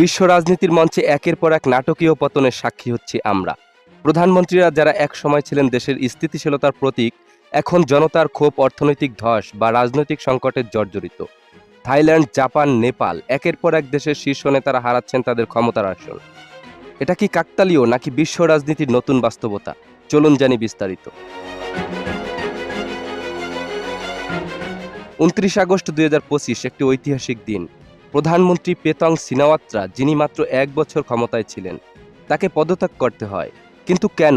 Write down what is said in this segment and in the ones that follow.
বিশ্ব রাজনীতির মঞ্চে একের পর এক নাটকীয় পতনের সাক্ষী হচ্ছি আমরা। প্রধানমন্ত্রীরা যারা এক সময় ছিলেন দেশের স্থিতিশীলতার প্রতীক, এখন জনতার ক্ষোভ, অর্থনৈতিক ধস বা রাজনৈতিক সংকটের জর্জরিত। থাইল্যান্ড, জাপান, নেপাল একের পর এক দেশের শীর্ষ নেতারা হারাচ্ছেন তাদের ক্ষমতার আসন এটা কি কাকতালীয় নাকি বিশ্ব রাজনীতির নতুন বাস্তবতা? চলুন জানি বিস্তারিত। উনত্রিশ আগস্ট দুই হাজার পঁচিশ একটি ঐতিহাসিক দিন। প্রধানমন্ত্রী পেতং সিনাওয়াত্রা যিনি মাত্র এক বছর ক্ষমতায় ছিলেন, তাকে পদত্যাগ করতে হয়। কিন্তু কেন?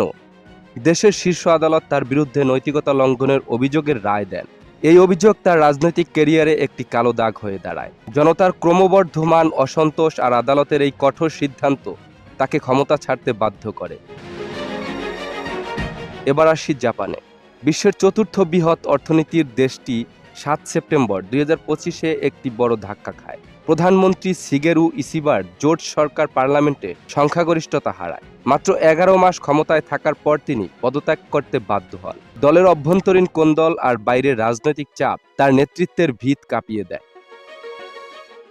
দেশের শীর্ষ আদালত তার বিরুদ্ধে নৈতিকতা লঙ্ঘনের অভিযোগের রায় দেন। এই অভিযোগ তার রাজনৈতিক ক্যারিয়ারে একটি কালো দাগ হয়ে দাঁড়ায়। জনতার ক্রমবর্ধমান অসন্তোষ আর আদালতের এই কঠোর সিদ্ধান্ত তাকে ক্ষমতা ছাড়তে বাধ্য করে। এবার আসি জাপানে। বিশ্বের চতুর্থ বৃহৎ অর্থনীতির দেশটি সাত সেপ্টেম্বর দুই একটি বড় ধাক্কা খায়। প্রধানমন্ত্রী সিগেরু ইসিবার জোট সরকার পার্লামেন্টে সংখ্যাগরিষ্ঠতা হারায়। মাত্র এগারো মাস ক্ষমতায় থাকার পর তিনি পদত্যাগ করতে বাধ্য হন। দলের অভ্যন্তরীণ কোন্দল আর বাইরের রাজনৈতিক চাপ তার নেতৃত্বের ভিত কাঁপিয়ে দেয়।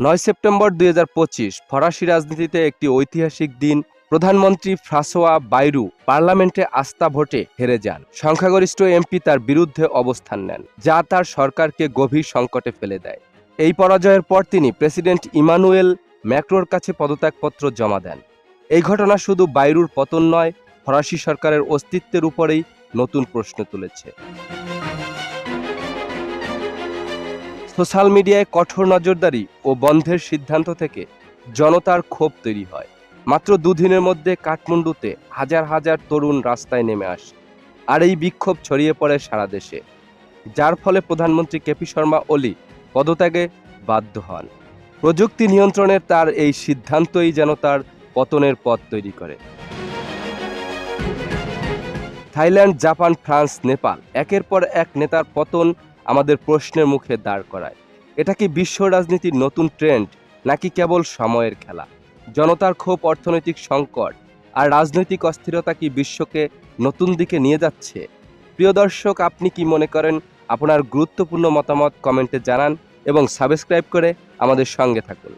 নয় সেপ্টেম্বর দুই হাজার পঁচিশ ফরাসি রাজনীতিতে একটি ঐতিহাসিক দিন, প্রধানমন্ত্রী ফ্রাসোয়া বাইরু পার্লামেন্টে আস্থা ভোটে হেরে যান। সংখ্যাগরিষ্ঠ এমপি তার বিরুদ্ধে অবস্থান নেন, যা তার সরকারকে গভীর সংকটে ফেলে দেয়। এই পরাজয়ের পর তিনি প্রেসিডেন্ট ইমানুয়েল ম্যাক্রোর কাছে পদত্যাগপত্র জমা দেন। এই ঘটনা শুধু বাইরুর পতন নয়, ফরাসি সরকারের অস্তিত্বের উপরেই নতুন প্রশ্ন তুলেছে। সোশ্যাল মিডিয়ায় কঠোর নজরদারি ও বন্ধের সিদ্ধান্ত থেকে জনতার ক্ষোভ তৈরি হয়। মাত্র দুদিনের মধ্যে কাঠমান্ডুতে হাজার হাজার তরুণ রাস্তায় নেমে আসে আর এই বিক্ষোভ ছড়িয়ে পড়ে সারা দেশে। যার ফলে প্রধানমন্ত্রী কেপি শর্মা ওলি পদত্যাগে বাধ্য হন। প্রযুক্তি নিয়ন্ত্রণের তার এই সিদ্ধান্তই যেন তার পতনের পথ তৈরি করে। থাইল্যান্ড, জাপান, ফ্রান্স, নেপাল একের পর এক নেতার পতন আমাদের প্রশ্নের মুখে দাঁড় করায়। এটা কি বিশ্ব রাজনীতির নতুন ট্রেন্ড, নাকি কেবল সময়ের খেলা? জনতার ক্ষোভ, অর্থনৈতিক সংকট আর রাজনৈতিক অস্থিরতা কি বিশ্বকে নতুন দিকে নিয়ে যাচ্ছে? প্রিয় দর্শক, আপনি কি মনে করেন? আপনার গুরুত্বপূর্ণ মতামত কমেন্টে জানান। এবং সাবস্ক্রাইব করে আমাদের সঙ্গে থাকুন।